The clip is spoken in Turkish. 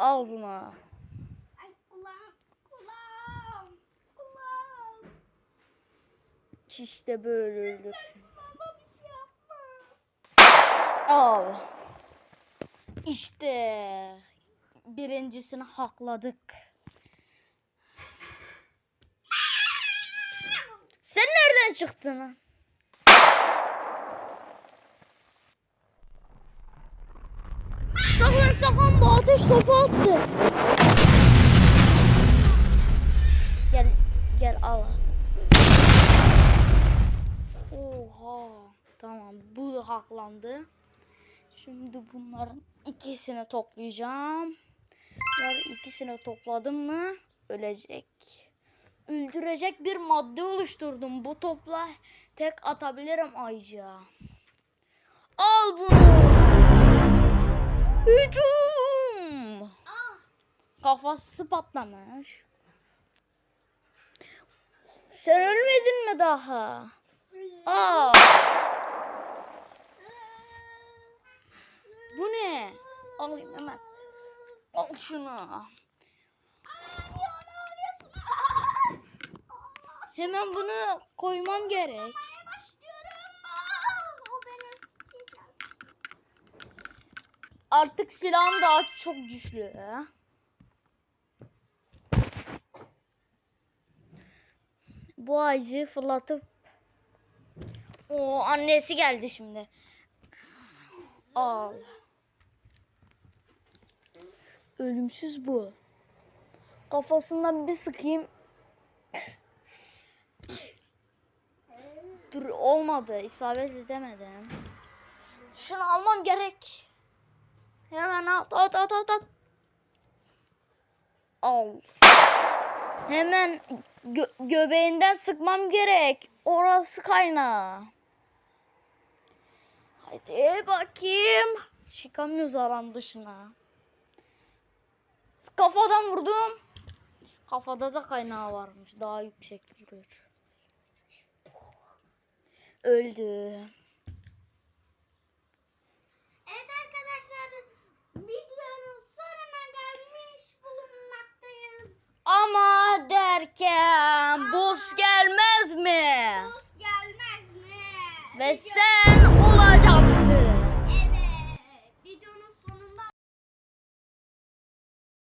Al bunu. Ay kulağım. Kulağım. Kulağım. İşte böyle öldürsün. Şey. Al. İşte birincisini hakladık. Sen nereden çıktın? Ateş topu attı. Gel gel al. Oha. Tamam bu haklandı. Şimdi bunların ikisini toplayacağım. Bunları ikisini topladım mı ölecek. Öldürecek bir madde oluşturdum. Bu topla tek atabilirim Ayca. Al bunu. Kafası patlamış. Sen ölmedin mi daha? Aa. Bu ne? Alayım hemen. Al şunu. Hemen bunu koymam gerek. Artık silahım daha çok güçlü. Bu ağacı fırlatıp o annesi geldi şimdi. Al. Ölümsüz bu. Kafasından bir sıkayım. Dur olmadı. isabet edemedim. Şunu almam gerek. Hemen at at at at at. Al. Hemen gö- göbeğinden sıkmam gerek. Orası kaynağı. Hadi bakayım. Çıkamıyoruz alan dışına. Kafadan vurdum. Kafada da kaynağı varmış. Daha yüksek vuruyor. Öldü. Evet arkadaşlar videonun Buz gelmez mi? Buz gelmez mi? Ve sen